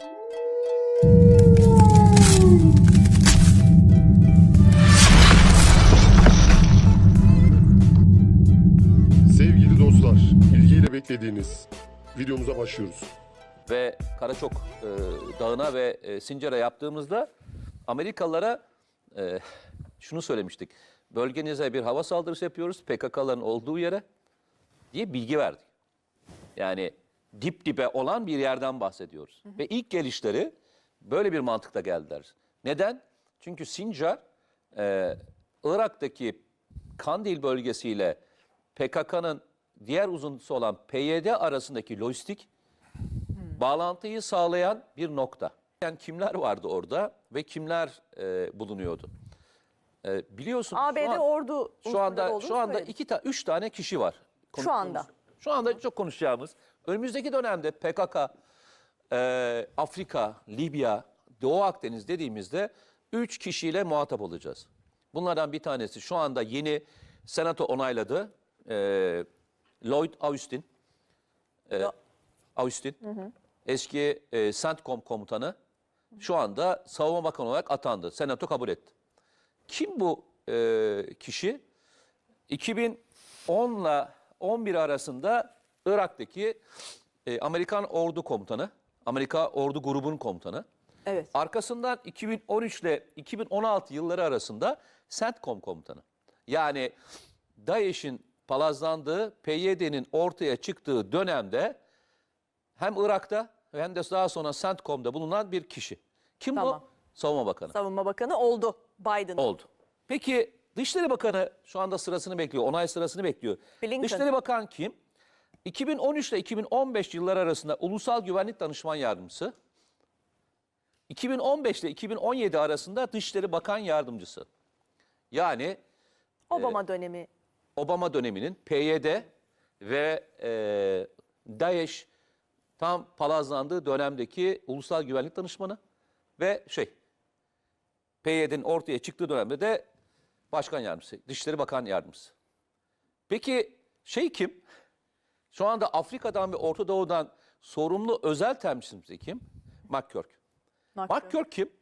Sevgili dostlar, ilgiyle beklediğiniz videomuza başlıyoruz. ve Karaçok e, Dağı'na ve e, Sincar'a yaptığımızda Amerikalılara e, şunu söylemiştik. Bölgenize bir hava saldırısı yapıyoruz PKK'ların olduğu yere diye bilgi verdik. Yani dip dibe olan bir yerden bahsediyoruz. Ve ilk gelişleri böyle bir mantıkla geldiler. Neden? Çünkü Sincar e, Irak'taki Kandil bölgesiyle PKK'nın diğer uzuntusu olan PYD arasındaki lojistik bağlantıyı sağlayan bir nokta. Yani kimler vardı orada ve kimler e, bulunuyordu? E, biliyorsun ABD şu, an- ordu şu anda şu anda iki ta, üç tane kişi var. Şu anda. Konuştuğumuz- Şu anda çok konuşacağımız. Önümüzdeki dönemde PKK, e, Afrika, Libya, Doğu Akdeniz dediğimizde üç kişiyle muhatap olacağız. Bunlardan bir tanesi şu anda yeni senato onayladı. E, Lloyd Austin. E, Austin. Eski e, CENTCOM komutanı. Şu anda savunma bakanı olarak atandı. Senato kabul etti. Kim bu e, kişi? 2010 ile 11 arasında Irak'taki e, Amerikan ordu komutanı, Amerika ordu grubunun komutanı. Evet. Arkasından 2013 ile 2016 yılları arasında CENTCOM komutanı. Yani DAEŞ'in palazlandığı, PYD'nin ortaya çıktığı dönemde hem Irak'ta hem de daha sonra CENTCOM'da bulunan bir kişi. Kim Tamam. bu? Savunma Bakanı. Savunma Bakanı oldu Biden. Oldu. Peki Dışişleri Bakanı şu anda sırasını bekliyor, onay sırasını bekliyor. Blinken. Dışişleri Bakan kim? 2013 ile 2015 yılları arasında Ulusal Güvenlik Danışman Yardımcısı. 2015 ile 2017 arasında Dışişleri Bakan Yardımcısı. Yani Obama dönemi. Obama döneminin PYD ve e, DAEŞ tam palazlandığı dönemdeki Ulusal Güvenlik Danışmanı ve şey PYD'nin ortaya çıktığı dönemde de Başkan Yardımcısı, Dışişleri Bakan Yardımcısı. Peki şey kim? Şu anda Afrika'dan ve Orta Doğu'dan sorumlu özel temsilcimiz kim? McCurk. Mark Mark Kirk kim?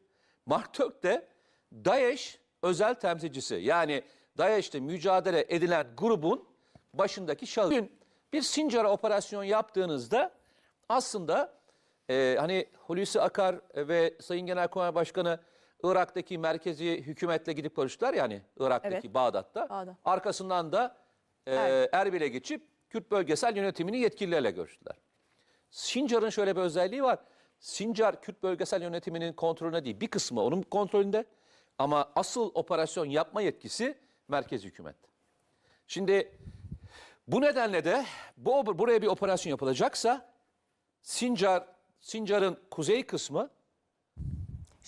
Mark Kirk de DAEŞ özel temsilcisi. Yani DAEŞ'te mücadele edilen grubun başındaki şahıs. Bugün bir Sincar'a operasyon yaptığınızda aslında e, hani Hulusi Akar ve Sayın Genelkurmay Başkanı Irak'taki merkezi hükümetle gidip görüştüler yani Irak'taki Evet. Bağdat'ta. Bağdat. Arkasından da e, Evet. Erbil'e geçip Kürt bölgesel yönetimini yetkililerle görüştüler. Sincar'ın şöyle bir özelliği var. Sincar Kürt bölgesel yönetiminin kontrolünde değil. Bir kısmı onun kontrolünde. Ama asıl operasyon yapma yetkisi merkez hükümet. Şimdi bu nedenle de bu buraya bir operasyon yapılacaksa Sincar Sincar'ın kuzey kısmı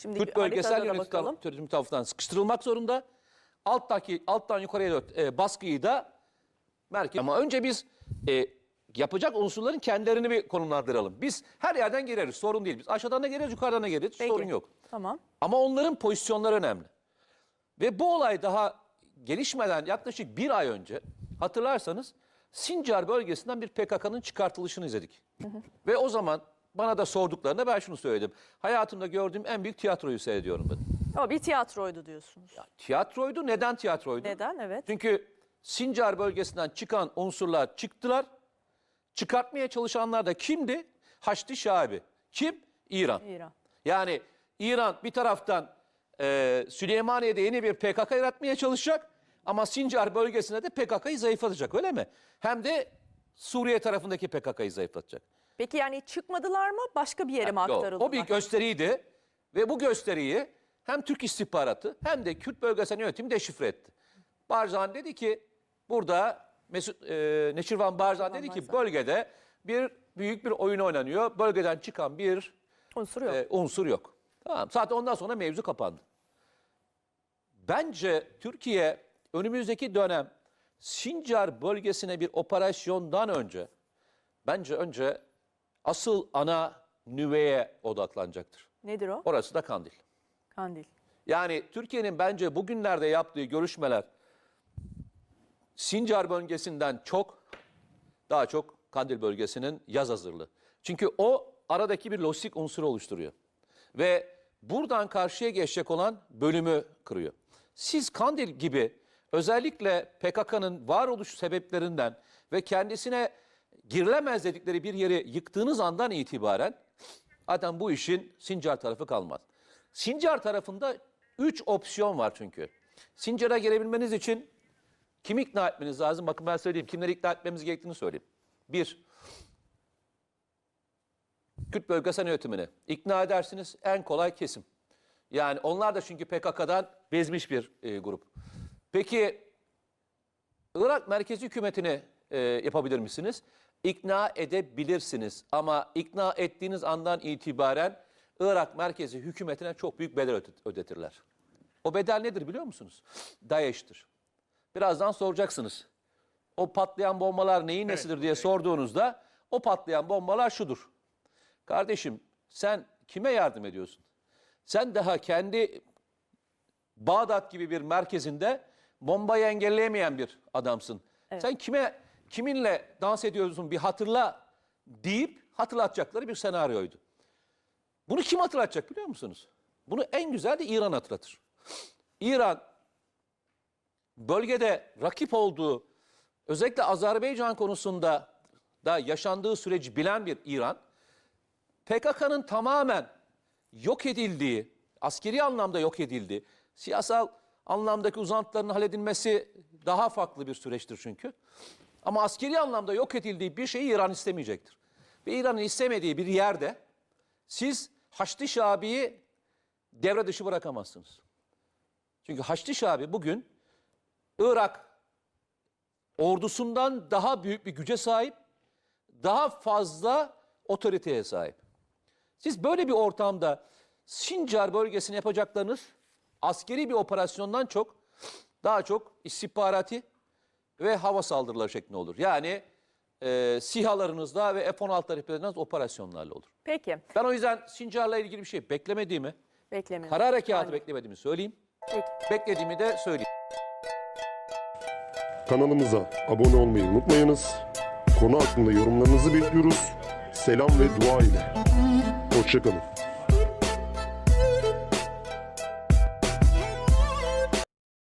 Şimdi Kürt bölgesel yönetim yönetim tarafından sıkıştırılmak zorunda. Alttaki alttan yukarıya doğru, e, baskıyı da merkez. Ama önce biz e, yapacak unsurların kendilerini bir konumlandıralım. Biz her yerden gireriz sorun değil. Biz aşağıdan da gireriz yukarıdan da gireriz Peki. sorun yok. Tamam. Ama onların pozisyonları önemli. Ve bu olay daha gelişmeden yaklaşık bir ay önce hatırlarsanız Sincar bölgesinden bir PKK'nın çıkartılışını izledik. Ve o zaman bana da sorduklarında ben şunu söyledim. Hayatımda gördüğüm en büyük tiyatroyu seyrediyorum ben. Ama bir tiyatroydu diyorsunuz. Tiyatroydu. Neden tiyatroydu? Neden? Evet. Çünkü Sincar bölgesinden çıkan unsurlar çıktılar. Çıkartmaya çalışanlar da kimdi? Haçlı Şabi. Kim? İran. İran. Yani İran bir taraftan e, Süleymaniye'de yeni bir PKK yaratmaya çalışacak ama Sincar bölgesinde de PKK'yı zayıflatacak öyle mi? Hem de Suriye tarafındaki PKK'yı zayıflatacak. Peki yani çıkmadılar mı? Başka bir yere mi Yok, aktarıldılar? o bir gösteriydi ve bu gösteriyi hem Türk istihbaratı hem de Kürt bölgesel yönetimi deşifre etti. Barzani dedi ki burada Mesut e, Neçirvan Barzani dedi ki bölgede bir büyük bir oyun oynanıyor. Bölgeden çıkan bir Unsur yok. e, unsur yok. Tamam. Zaten ondan sonra mevzu kapandı. Bence Türkiye önümüzdeki dönem Sincar bölgesine bir operasyondan önce bence önce asıl ana nüveye odaklanacaktır. Nedir o? Orası da Kandil. Kandil. Yani Türkiye'nin bence bugünlerde yaptığı görüşmeler Sincar bölgesinden çok daha çok Kandil bölgesinin yaz hazırlığı. Çünkü o aradaki bir lojistik unsuru oluşturuyor. Ve buradan karşıya geçecek olan bölümü kırıyor. Siz Kandil gibi özellikle PKK'nın varoluş sebeplerinden ve kendisine girilemez dedikleri bir yeri yıktığınız andan itibaren zaten bu işin Sincar tarafı kalmaz. Sincar tarafında 3 opsiyon var çünkü. Sincar'a girebilmeniz için kimi ikna etmeniz lazım? Bakın ben söyleyeyim. Kimleri ikna etmemiz gerektiğini söyleyeyim. Bir, Kürt bölgesel yönetimini ikna edersiniz en kolay kesim. Yani onlar da çünkü PKK'dan bezmiş bir e, grup. Peki Irak merkezi hükümetini e, yapabilir misiniz? İkna edebilirsiniz ama ikna ettiğiniz andan itibaren Irak merkezi hükümetine çok büyük bedel öde- ödetirler. O bedel nedir biliyor musunuz? DAEŞ'tir. Birazdan soracaksınız. O patlayan bombalar neyin nesidir diye sorduğunuzda o patlayan bombalar şudur. Kardeşim sen kime yardım ediyorsun? Sen daha kendi Bağdat gibi bir merkezinde bombayı engelleyemeyen bir adamsın. Sen kime kiminle dans ediyorsun bir hatırla deyip hatırlatacakları bir senaryoydu. Bunu kim hatırlatacak biliyor musunuz? Bunu en güzel de İran hatırlatır. İran bölgede rakip olduğu özellikle Azerbaycan konusunda da yaşandığı süreci bilen bir İran PKK'nın tamamen yok edildiği, askeri anlamda yok edildiği, siyasal anlamdaki uzantılarının halledilmesi daha farklı bir süreçtir çünkü. Ama askeri anlamda yok edildiği bir şeyi İran istemeyecektir. Ve İran'ın istemediği bir yerde siz Haçlı Şabi'yi devre dışı bırakamazsınız. Çünkü Haçlı Şabi bugün Irak ordusundan daha büyük bir güce sahip, daha fazla otoriteye sahip. Siz böyle bir ortamda Sincar bölgesini yapacaklarınız askeri bir operasyondan çok daha çok istihbarati ve hava saldırıları şeklinde olur. Yani e, SİHA'larınızla ve F-16 tariflerinden operasyonlarla olur. Peki. Ben o yüzden Sincar'la ilgili bir şey beklemediğimi, Beklemiyorum. kara harekatı Aynen. beklemediğimi söyleyeyim. Peki. Beklediğimi de söyleyeyim. Kanalımıza abone olmayı unutmayınız. Konu hakkında yorumlarınızı bekliyoruz. Selam ve dua ile. Hoşçakalın.